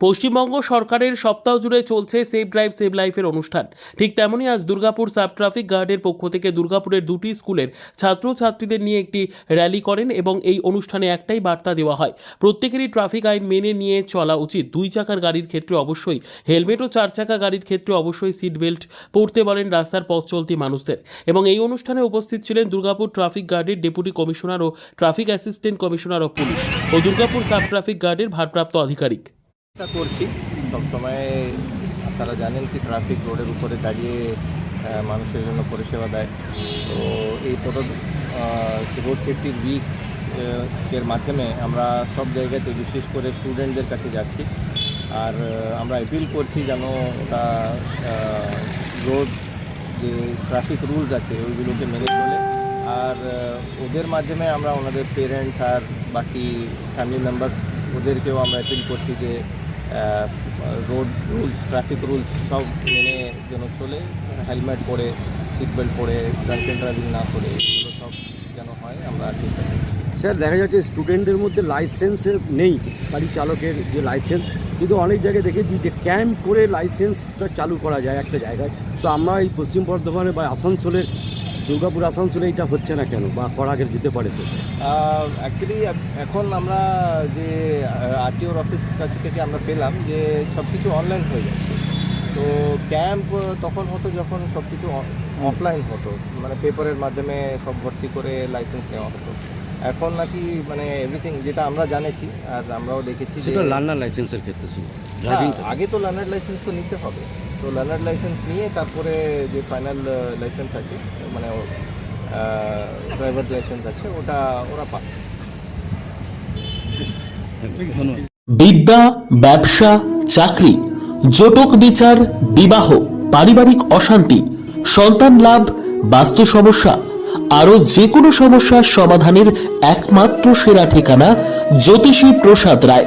পশ্চিমবঙ্গ সরকারের সপ্তাহ জুড়ে চলছে সেভ ড্রাইভ সেভ লাইফের অনুষ্ঠান। ঠিক তেমনই আজ দুর্গাপুর সাব ট্রাফিক গার্ডের পক্ষ থেকে দুর্গাপুরের দুটি স্কুলের ছাত্রছাত্রীদের নিয়ে একটি র্যালি করেন এবং এই অনুষ্ঠানে একটাই বার্তা দেওয়া হয়। প্রত্যেকেরই ট্রাফিক আইন মেনে নিয়ে চলা উচিত। দুই চাকার গাড়ির ক্ষেত্রে অবশ্যই হেলমেট ও চার চাকা গাড়ির ক্ষেত্রে অবশ্যই সিট বেল্ট পরতে বলেন রাস্তার পথ চলতি মানুষদের। এবং এই অনুষ্ঠানে উপস্থিত ছিলেন দুর্গাপুর ট্রাফিক গার্ডের deputy commissioner O traffic assistant commissioner of police O Durgapur sub traffic গার্ডের ভারপ্রাপ্ত আধিকারিক। করছি। সবসময় আপনারা জানেন কি ট্রাফিক রোডের উপরে দাঁড়িয়ে মানুষের জন্য পরিষেবা দেয়। তো এই টোটো রোড সেফটির উইক এর মাধ্যমে আমরা সব জায়গাতে, বিশেষ করে স্টুডেন্টদের কাছে যাচ্ছি। আর আমরা অ্যাপিল করছি যেন ওটা রোড যে ট্রাফিক রুলস আছে, ওইগুলোকে মেনে চলে। আর ওদের মাধ্যমে আমরা ওনাদের পেরেন্টস আর বাকি ফ্যামিলি মেম্বার্স ওদেরকেও আমরা অ্যাপিল করছি যে রোড রুলস ট্রাফিক রুলস সব মেনে যেন চলে হেলমেট পরে সিট বেল্ট পরে ড্রাঙ্কেন ড্রাইভিং না করে, এগুলো সব যেন হয়, আমরা স্যার, দেখা যাচ্ছে স্টুডেন্টদের মধ্যে লাইসেন্সের নেই, গাড়ি চালকের যে লাইসেন্স কিন্তু অনেক জায়গায় দেখেছি যে ক্যাম্প করে লাইসেন্সটা চালু করা যায় একটা জায়গায়। তো আমরা এই পশ্চিম বর্ধমানে বা আসানসোলের দুর্গাপুর আসানসোলে এটা হচ্ছে না কেন? বা করা আগে দিতে পারে তো অ্যাকচুয়ালি এখন আমরা যে আরটিওর অফিস কাছে থেকে আমরা পেলাম যে সব কিছু অনলাইন হয়ে যাচ্ছে তো ক্যাম্প তখন হতো যখন সব কিছু অফলাইন হতো। মানে পেপারের মাধ্যমে সব ভর্তি করে লাইসেন্স নেওয়া হতো। এখন নাকি মানে এভরিথিং যেটা আমরা জানেছি আর আমরাও দেখেছি সেটা লার্নার লাইসেন্সের ক্ষেত্রে আগে তো লার্নার লাইসেন্স তো নিতে হবে। তো লার্নার লাইসেন্স নিয়ে তারপরে যে ফাইনাল লাইসেন্স আছে মানে ড্রাইভার লাইসেন্স আছে, ওটা ওরা পাবে বিদ্যা, ব্যবসা, চাকরি, জটক বিচার, বিবাহ, পারিবারিক অশান্তি, সন্তান লাভ, বাস্তু সমস্যা আরও যে কোনো সমস্যার সমাধানের একমাত্র সেরা ঠিকানা জ্যোতিষী প্রসাদ রায়।